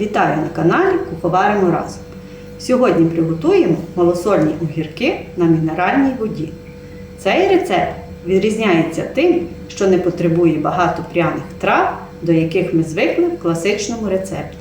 Вітаю на каналі Куховаримо разом. Сьогодні приготуємо малосольні огірки на мінеральній воді. Цей рецепт відрізняється тим, що не потребує багато пряних трав, до яких ми звикли в класичному рецепті.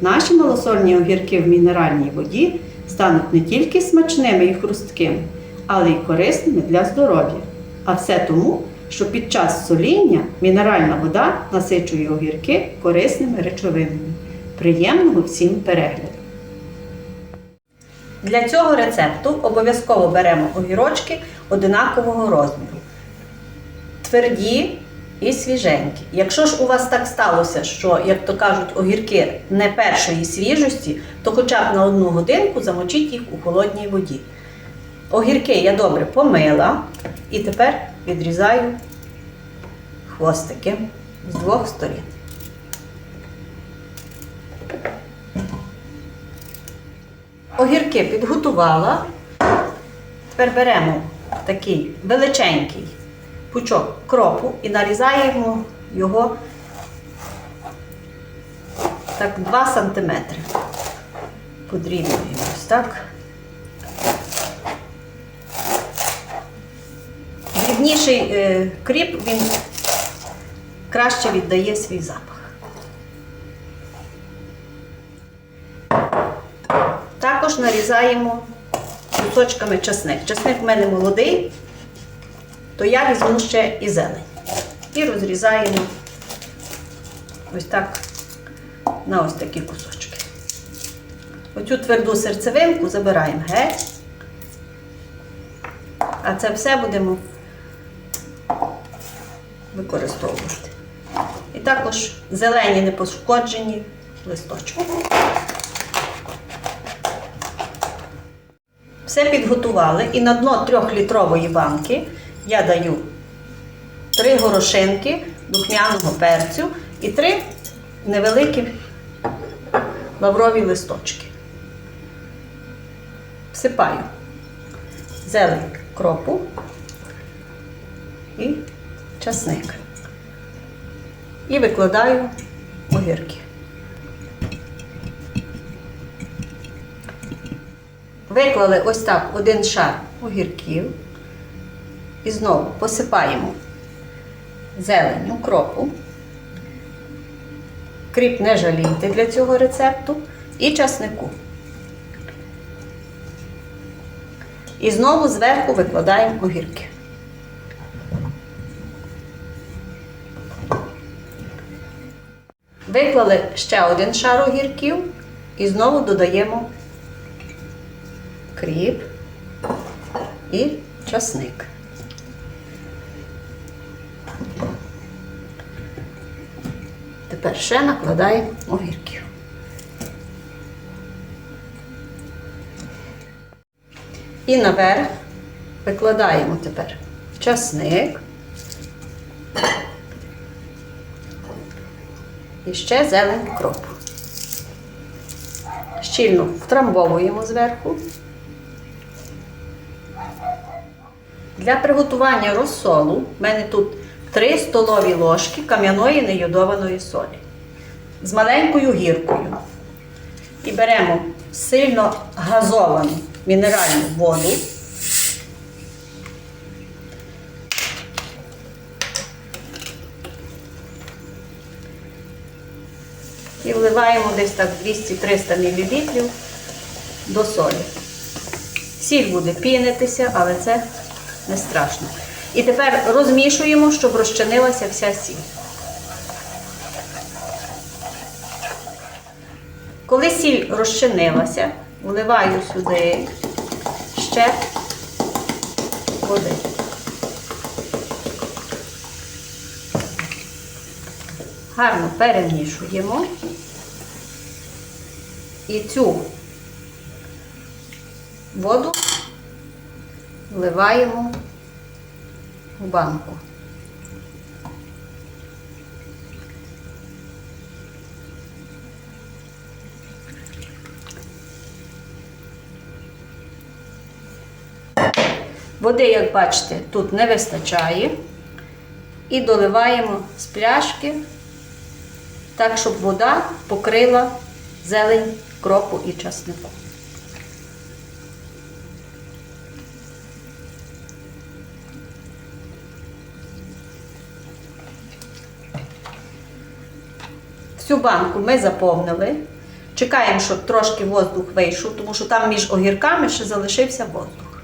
Наші малосольні огірки в мінеральній воді стануть не тільки смачними і хрусткими, але й корисними для здоров'я. А все тому, що під час соління мінеральна вода насичує огірки корисними речовинами. Приємного всім перегляду! Для цього рецепту обов'язково беремо огірочки одинакового розміру. Тверді і свіженькі. Якщо ж у вас так сталося, що, як то кажуть, огірки не першої свіжості, то хоча б на одну годинку замочіть їх у холодній воді. Огірки я добре помила і тепер відрізаю хвостики з двох сторін. Огірки підготувала. Тепер беремо такий величенький пучок кропу і нарізаємо його так 2 см. Подрібнюємо ось так. Дрібніший е, кріп він краще віддає свій запах. Також нарізаємо кусочками часник. Часник в мене молодий, то я візьму ще і зелень. І розрізаємо ось так на ось такі кусочки. Оцю тверду серцевинку забираємо геть. А це все будемо використовувати. І також зелені непошкоджені листочки. Все підготували і на дно 3-літрової банки я даю 3 горошинки духмяного перцю і 3 невеликі лаврові листочки. Всипаю зелень кропу і часник. І викладаю огірки. Виклали ось так один шар огірків. І знову посипаємо зеленню, кропу. Кріп не жалійте для цього рецепту і часнику. І знову зверху викладаємо огірки. Виклали ще один шар огірків і знову додаємо кріп і часник. Тепер ще накладаємо огірків. І наверх викладаємо тепер часник. І ще зелень кропу. Щільно втрамбовуємо зверху. Для приготування розсолу в мене тут 3 столові ложки кам'яної нейодованої солі з маленькою гіркою. І беремо сильно газовану мінеральну воду. І вливаємо десь так 200-300 мл до солі. Сіль буде пінитися, але це не страшно. І тепер розмішуємо, щоб розчинилася вся сіль. Коли сіль розчинилася, вливаю сюди ще води. Гарно перемішуємо і цю воду вливаємо у банку. Води, як бачите, тут не вистачає. І доливаємо з пляшки так, щоб вода покрила зелень, кропу і часнику. Всю банку ми заповнили. Чекаємо, щоб трошки воздух вийшов, тому що там між огірками ще залишився воздух.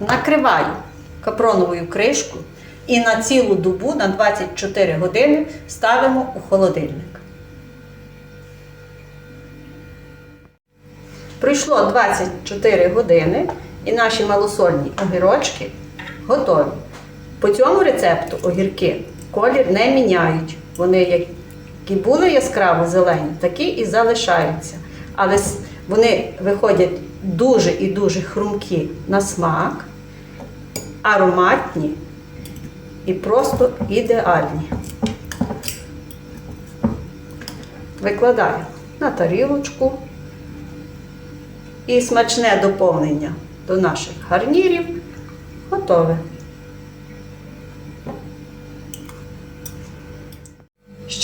Накриваю капроновою кришкою і на цілу добу, на 24 години, ставимо у холодильник. Пройшло 24 години і наші малосольні огірочки готові. По цьому рецепту огірки колір не міняють. Вони які були яскраво зелені, такі і залишаються. Але вони виходять дуже і дуже хрумкі на смак, ароматні і просто ідеальні. Викладаю на тарілочку і смачне доповнення до наших гарнірів готове.